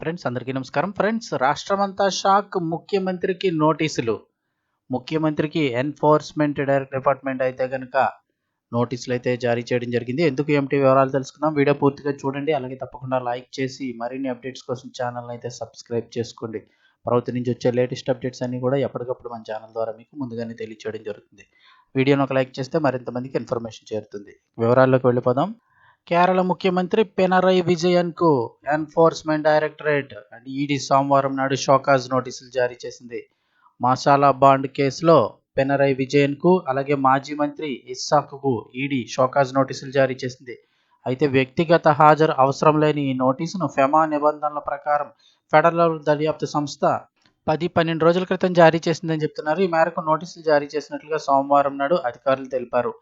Friends అందరికీ నమస్కారం. Friends రాష్ట్రమంతా షాక్. ముఖ్యమంత్రికి నోటీసులు. ముఖ్యమంత్రికి ఎన్ఫోర్స్మెంట్ డైరెక్ట్ డిపార్ట్మెంట్ అయితే కనుక నోటీసులు అయితే జారీ చేయడం జరిగింది. ఎందుకు ఏమిటి వివరాలు తెలుసుకుందాం. వీడియో పూర్తిగా చూడండి. అలాగే తప్పకుండా లైక్ చేసి మరిన్ని అప్డేట్స్ కోసం ఛానల్ అయితే సబ్స్క్రైబ్ చేసుకోండి. ప్రభుత్వం నుంచి వచ్చే లేటెస్ట్ అప్డేట్స్ అన్ని కూడా ఎప్పటికప్పుడు మన ఛానల్ ద్వారా మీకు ముందుగానే తెలియచేయడం జరుగుతుంది. వీడియోను ఒక లైక్ చేస్తే మరింత మందికి ఇన్ఫర్మేషన్ చేరుతుంది. వివరాల్లోకి వెళ్ళిపోదాం. కేరళ ముఖ్యమంత్రి పినరై విజయన్కు ఎన్ఫోర్స్మెంట్ డైరెక్టరేట్ అండ్ ఈడీ సోమవారం నాడు షోకాజ్ నోటీసులు జారీ చేసింది. మసాలా బాండ్ కేసులో పినరై విజయన్కు అలాగే మాజీ మంత్రి ఇస్సాక్కు ఈడీ షోకాజ్ నోటీసులు జారీ చేసింది. అయితే వ్యక్తిగత హాజరు అవసరం లేని ఈ నోటీసును ఫెమా నిబంధనల ప్రకారం ఫెడరల్ దర్యాప్తు సంస్థ పది పన్నెండు రోజుల క్రితం జారీ చేసిందని చెప్తున్నారు. ఈ మేరకు నోటీసులు జారీ చేసినట్లుగా సోమవారం నాడు అధికారులు తెలిపారు.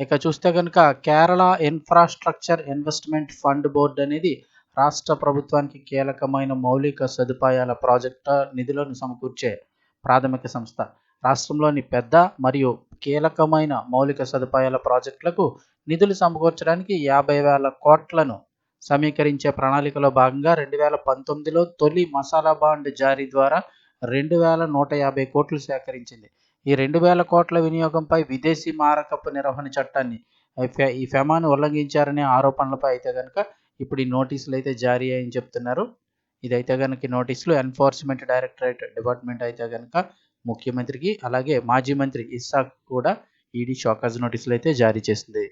ఇక చూస్తే కనుక Kerala infrastructure investment fund board అనేది రాష్ట్ర ప్రభుత్వానికి కీలకమైన మౌలిక సదుపాయాల ప్రాజెక్టు నిధులను సమకూర్చే ప్రాథమిక సంస్థ. రాష్ట్రంలోని పెద్ద మరియు కీలకమైన మౌలిక సదుపాయాల ప్రాజెక్టులకు నిధులు సమకూర్చడానికి యాభై వేల కోట్లను సమీకరించే ప్రణాళికలో భాగంగా రెండు వేల పంతొమ్మిదిలో తొలి మసాలా బాండ్ జారీ ద్వారా రెండు వేల నూట యాభై కోట్లు సేకరించింది. ఈ రెండు వేల కోట్ల వినియోగంపై విదేశీ మారకపు నిర్వహణ చట్టాన్ని ఈ ఫెమాను ఉల్లంఘించారనే ఆరోపణలపై అయితే కనుక ఇప్పుడు ఈ నోటీసులు అయితే జారీ అయ్యని చెప్తున్నారు. ఇదైతే కనుక నోటీసులు ఎన్ఫోర్స్మెంట్ డైరెక్టరేట్ డిపార్ట్మెంట్ అయితే కనుక ముఖ్యమంత్రికి అలాగే మాజీ మంత్రి ఇస్సాక్ కూడా ఈడీ షోకాజ్ నోటీసులు అయితే జారీ చేసింది.